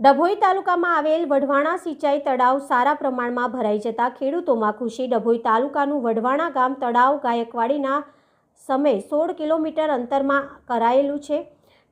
ડભોઈ તાલુકામાં આવેલ વઢવાણા સિંચાઈ તળાવ સારા પ્રમાણમાં ભરાઈ જતા ખેડૂતોમાં ખુશી. ડભોઈ તાલુકાનું વઢવાણા ગામ તળાવ ગાયકવાડીના સમય સોળ કિલોમીટર અંતરમાં કરાયેલું છે.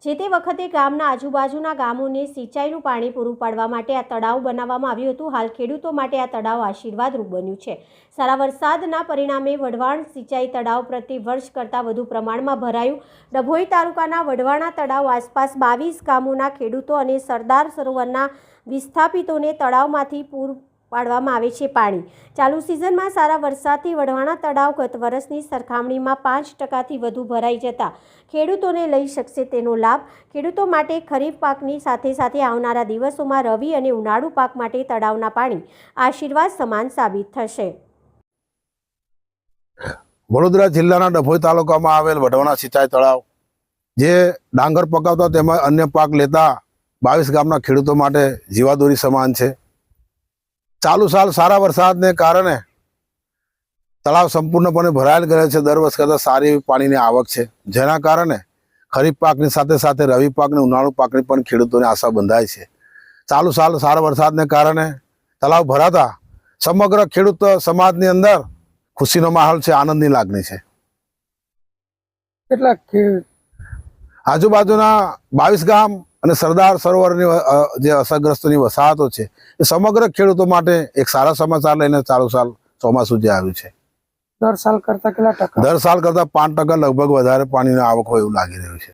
જે તે વખતે ગામના આજુબાજુના ગામોને સિંચાઈનું પાણી પૂરું પાડવા માટે આ તળાવ બનાવવામાં આવ્યું હતું. હાલ ખેડૂતો માટે આ તળાવ આશીર્વાદરૂપ બન્યું છે. સારા વરસાદના પરિણામે વઢવાણ સિંચાઈ તળાવ પ્રતિ વર્ષ કરતાં વધુ પ્રમાણમાં ભરાયું. ડભોઈ તાલુકાના વઢવાણા તળાવ આસપાસ બાવીસ ગામોના ખેડૂતો અને સરદાર સરોવરના વિસ્થાપિતોને તળાવમાંથી પૂર પાડવામાં આવે છે પાણી. ચાલુ સિઝનમાં સારા વરસાદથી વઢવાણા તળાવ ગત વર્ષની સરખામણીમાં પાંચ ટકાથી વધુ ભરાઈ જતા ખેડૂતોને લઈ શકશે તેનો લાભ. ખેડૂતો માટે ખરીફ પાકની સાથે સાથે આવનારા દિવસોમાં રવિ અને ઉનાળુ પાક માટે તળાવના પાણી આશીર્વાદ સમાન સાબિત થશે. વડોદરા જિલ્લાના ડભોઈ તાલુકામાં આવેલ વઢવાણા સિંચાઈ તળાવ, જે ડાંગર પકાવતા તેમજ અન્ય પાક લેતા બાવીસ ગામના ખેડૂતો માટે જીવાદોરી સમાન છે. ચાલુ સાલ સારા વરસાદને કારણે તળાવ સંપૂર્ણપણે ભરાયેલ ગયેલ છે. દર વર્ષ કરતાં સારી એવી પાણીની આવક છે. જેના કારણે ખરીફ પાકની સાથે સાથે રવિ પાકની ઉનાળુ પાકની પણ ખેડૂતોને આશા બંધાય છે. ચાલુ સાલ સારા વરસાદને કારણે તળાવ ભરાતા સમગ્ર ખેડૂત સમાજની અંદર ખુશીનો માહોલ છે, આનંદની લાગણી છે. કેટલા આજુબાજુના બાવીસ ગામ અને સરદાર સરોવરની જે અસરગ્રસ્તની વસાહતો છે એ સમગ્ર ખેડૂતો માટે એક સારા સમાચાર લઈને ચાલુ સાલ ચોમાસું જે આવ્યું છે. દર સાલ કરતા કેટલા ટકા? દર સાલ કરતાં પાંચ ટકા લગભગ વધારે પાણીની આવક હોય એવું લાગી રહ્યું છે.